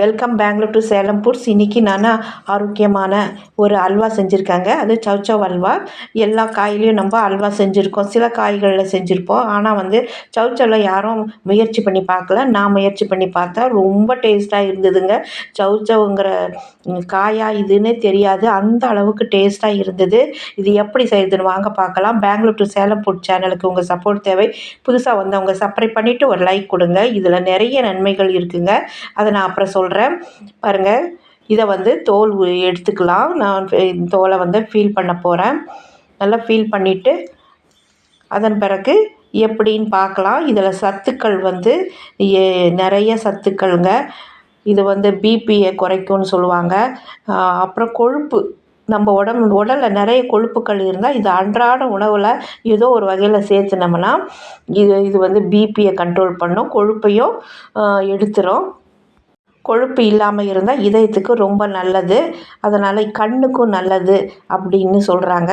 Welcome Bangalore to Salem foods இன்றைக்கி நான் ஆரோக்கியமான ஒரு அல்வா செஞ்சுருக்கேங்க. அது சவ் அல்வா. எல்லா காயிலையும் நம்ம அல்வா செஞ்சுருக்கோம். சில காய்களில் செஞ்சுருப்போம். ஆனால் வந்து சௌச்சௌவில் யாரும் முயற்சி பண்ணி பார்க்கல. நான் முயற்சி பண்ணி பார்த்தேன் ரொம்ப டேஸ்ட்டாக இருந்ததுங்க. சௌச்சௌங்கிற காயா இதுன்னே தெரியாது. அந்த அளவுக்கு டேஸ்ட்டாக இருந்தது. இது எப்படி செய்யுதுன்னு வாங்க பார்க்கலாம். பெங்களூர் டு சேலம் ஃபுட் சேனலுக்கு உங்கள் சப்போர்ட் தேவை. புதுசாக வந்து அவங்க சப்ரை பண்ணிவிட்டு ஒரு லைக் கொடுங்க. இதில் நிறைய நன்மைகள் இருக்குங்க. அதை நான் அப்புறம் சொல்கிறேன் சொல்கிறேன் பாருங்கள் இதை வந்து தோல் எடுத்துக்கலாம். நான் இந்த தோலை வந்து ஃபீல் பண்ண போகிறேன் நல்லா ஃபீல் பண்ணிவிட்டு அதன் பிறகு எப்படின்னு பார்க்கலாம். இதில் சத்துக்கள் வந்து ஏ- நிறைய சத்துக்கள்ங்க. இது வந்து பிபியை குறைக்கும்னு சொல்லுவாங்க. அப்புறம் கொழுப்பு. நம்ம உடம்பு உடலில் நிறைய கொழுப்புக்கள் இருந்தால் இது அன்றாட உணவில் ஏதோ ஒரு வகையில் சேர்த்துனோம்னா இது இது வந்து பிபியை கண்ட்ரோல் பண்ணும். கொழுப்பையும் எடுத்துரும். கொழுப்பு இல்லாமல் இருந்தால் இதயத்துக்கு ரொம்ப நல்லது. அதனால் கண்ணுக்கும் நல்லது அப்படின்னு சொல்கிறாங்க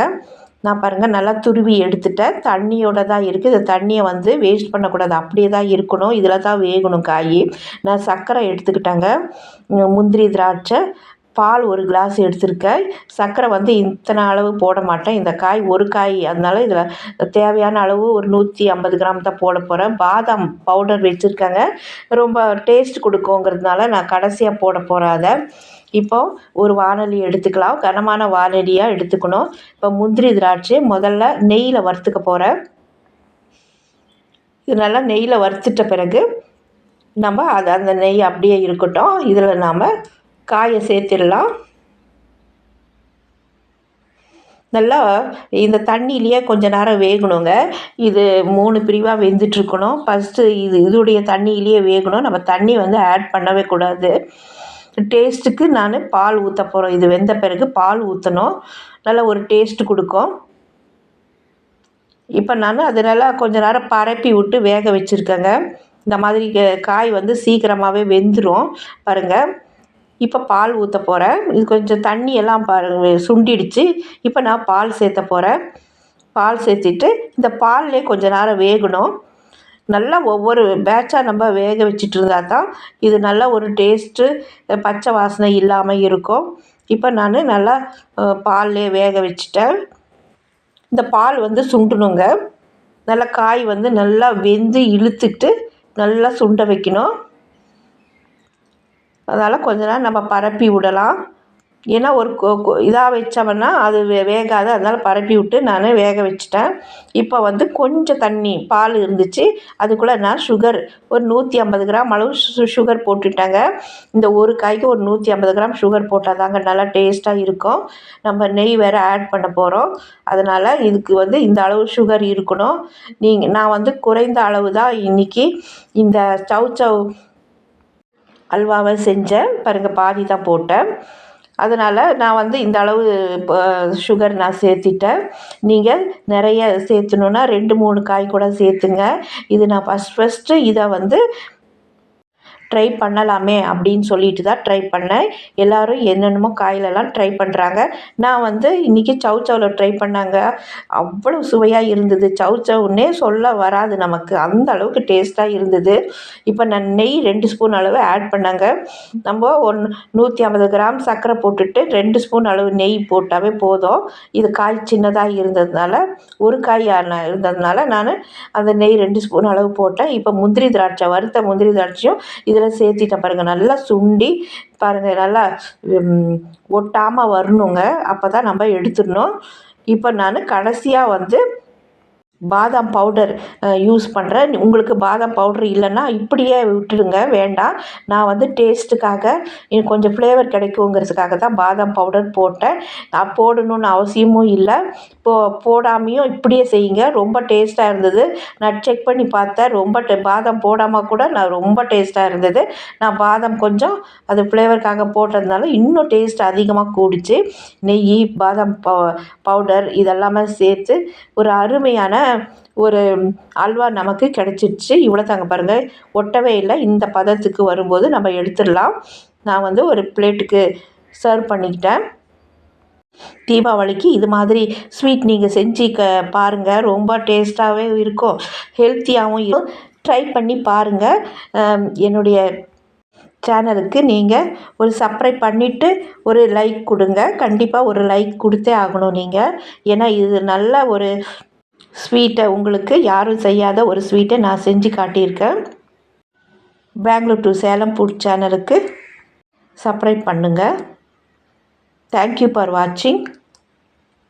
நான் பாருங்கள் நல்லா துருவி எடுத்துட்டேன். தண்ணியோட தான் இருக்குது இந்த தண்ணியை வந்து வேஸ்ட் பண்ணக்கூடாது. அப்படியே தான் இருக்கணும். இதில் தான் வேகணும் காய். நான் சர்க்கரை எடுத்துக்கிட்டேங்க. முந்திரி திராட்சை பால் ஒரு கிளாஸ் எடுத்திருக்கேன் சர்க்கரை வந்து இத்தனை அளவு போட மாட்டேன். இந்த காய் ஒரு காய். அதனால இதில் தேவையான அளவு ஒரு நூற்றி ஐம்பது கிராம் தான் போட போகிறேன் பாதாம் பவுடர் வச்சுருக்காங்க. ரொம்ப டேஸ்ட் கொடுக்குங்கிறதுனால நான் கடைசியாக போட போகிறேன் அதை இப்போ ஒரு வானொலி எடுத்துக்கலாம். கனமான வானொலியாக எடுத்துக்கணும். இப்போ முந்திரி திராட்சை முதல்ல நெய்யில் வறுத்துக்க போகிறேன் இது நல்லா நெய்யில் வறுத்துட்ட பிறகு நம்ம அது அந்த நெய் அப்படியே இருக்கட்டும். இதில் நாம் காயை சேர்த்திடலாம். நல்லா இந்த தண்ணியிலேயே கொஞ்ச நேரம் வேகணுங்க. இது மூணு பிரிவாக வெந்துட்டுருக்கணும். ஃபஸ்ட்டு இது இதோடைய தண்ணியிலேயே வேகணும். நம்ம தண்ணி வந்து ஆட் பண்ணவே கூடாது. டேஸ்ட்டுக்கு நான் பால் ஊற்ற போகிறோம் இது வெந்த பிறகு பால் ஊற்றணும் நல்லா ஒரு டேஸ்ட் கொடுக்கும். இப்போ நான் அது நல்லா கொஞ்ச நேரம் பரப்பி விட்டு வேக வச்சுருக்கேங்க. இந்த மாதிரி காய் வந்து சீக்கிரமாகவே வெந்துடும் பாருங்கள் இப்போ பால் ஊற்ற போகிறேன் இது கொஞ்சம் தண்ணி எல்லாம் பாருங்க சுண்டிடுச்சு. இப்போ நான் பால் சேர்த்த போகிறேன் பால் சேர்த்துட்டு இந்த பால்லே கொஞ்சம் நேரம் வேகணும். நல்லா ஒவ்வொரு பேட்சாக நம்ம வேக வச்சுட்டு இருந்தால் தான் இது நல்லா ஒரு டேஸ்ட்டு பச்சை வாசனை இல்லாமல் இருக்கும். இப்போ நான் நல்லா பால்லே வேக வச்சுட்டேன். இந்த பால் வந்து சுண்டணுங்க. நல்லா காய் வந்து நல்லா வெந்து இழுத்துட்டு நல்லா சுண்ட வைக்கணும். அதனால் கொஞ்ச நேரம் நம்ம பரப்பி விடலாம். ஏன்னா ஒரு இதாக வச்சோம்னா அது வே வேகாது. அதனால் பரப்பி விட்டு நான் வேக வச்சிட்டேன். இப்போ வந்து கொஞ்சம் தண்ணி பால் இருந்துச்சு. அதுக்குள்ளே நான் சுகர் ஒரு நூற்றி ஐம்பது கிராம் அளவு சு சுகர் போட்டுட்டேங்க. இந்த ஒரு காய்க்கு ஒரு நூற்றி ஐம்பது கிராம் சுகர் போட்டால் தாங்க நல்லா டேஸ்ட்டாக இருக்கும். நம்ம நெய் வேறு ஆட் பண்ண போகிறோம் அதனால் இதுக்கு வந்து இந்த அளவு சுகர் இருக்கணும். நீங்கள் நான் வந்து குறைந்த அளவு தான் இன்றைக்கி இந்த சவ் சவ் அல்வாவை செஞ்சேன். பாருங்கள் பாதி தான் போட்டேன். அதனால் நான் வந்து இந்த அளவு சுகர் நான் சேர்த்திட்டேன். நீங்கள் நிறைய சேர்த்துணுன்னா ரெண்டு மூணு காய் கூட சேர்த்துங்க. இது நான் ஃபஸ்ட் ஃபஸ்ட்டு இதை வந்து ட்ரை பண்ணலாமே அப்படின்னு சொல்லிட்டு தான் ட்ரை பண்ணேன். எல்லோரும் என்னென்னமோ காயிலெல்லாம் ட்ரை பண்ணுறாங்க நான் வந்து இன்றைக்கி சவுச்சவில் ட்ரை பண்ணாங்க. அவ்வளோ சுவையாக இருந்தது. சவுச்சவுன்னே சொல்ல வராது நமக்கு. அந்த அளவுக்கு டேஸ்ட்டாக இருந்தது. இப்போ நான் நெய் ரெண்டு ஸ்பூன் அளவு ஆட் பண்ணாங்க. நம்ம ஒன் நூற்றி ஐம்பது கிராம் சர்க்கரை போட்டுட்டு ரெண்டு ஸ்பூன் அளவு நெய் போட்டாவே போதும். இது காய் சின்னதாக இருந்ததுனால ஒரு காய் இருந்ததுனால நான் அந்த நெய் ரெண்டு ஸ்பூன் அளவு போட்டேன். இப்போ முந்திரி திராட்சை வறுத்த முந்திரி திராட்சையும் இதில் சேர்த்திட்டேன் பாருங்கள் நல்லா சுண்டி பாருங்கள் நல்லா ஒட்டாமல் வரணுங்க. அப்போ தான் நம்ம எடுத்துடணும். இப்போ நான் கடைசியாக வந்து பாதாம் பவுடர் யூஸ் பண்ணுறேன் உங்களுக்கு பாதாம் பவுடர் இல்லைன்னா இப்படியே விட்டுடுங்க வேண்டாம். நான் வந்து டேஸ்ட்டுக்காக கொஞ்சம் ஃப்ளேவர் கிடைக்குங்கிறதுக்காக தான் பாதாம் பவுடர் போட்டேன். நான் போடணும்னு அவசியமும் இல்லை. போ போடாமையும் இப்படியே செய்யுங்க. ரொம்ப டேஸ்ட்டாக இருந்தது. நான் செக் பண்ணி பார்த்தேன். ரொம்ப டே- பாதாம் போடாமல் கூட நான் ரொம்ப டேஸ்ட்டாக இருந்தது. நான் பாதாம் கொஞ்சம் அது ஃப்ளேவருக்காக போட்டதுனால இன்னும் டேஸ்ட் அதிகமாக கூடிச்சு. நெய் பாதாம் பவுடர் இதெல்லாமே சேர்த்து ஒரு அருமையான ஒரு அல்வா நமக்கு கிடச்சிருச்சு. இவ்வளோ தாங்க பாருங்கள் ஒட்டவே இல்லை. இந்த பதத்துக்கு வரும்போது நம்ம எடுத்துடலாம். நான் வந்து ஒரு பிளேட்டுக்கு சர்வ் பண்ணிக்கிட்டேன். தீபாவளிக்கு இது மாதிரி ஸ்வீட் நீங்கள் செஞ்சு க பாருங்கள் ரொம்ப டேஸ்ட்டாகவே இருக்கும். ஹெல்த்தியாகவும் இருக்கும். ட்ரை பண்ணி பாருங்கள் என்னுடைய சேனலுக்கு நீங்கள் ஒரு சப்ஸ்கிரைப் பண்ணிவிட்டு ஒரு லைக் கொடுங்க. கண்டிப்பாக ஒரு லைக் கொடுத்தே ஆகணும் நீங்கள் ஏன்னா இது நல்ல ஒரு ஸ்வீட்டை உங்களுக்கு யாரும் செய்யாத ஒரு ஸ்வீட்டை நான் செஞ்சு காட்டியிருக்கேன். பெங்களூர் டு சேலம் ஃபுட் சேனலுக்கு சப்ஸ்கிரைப் பண்ணுங்கள் தேங்க்யூ ஃபார் வாட்சிங்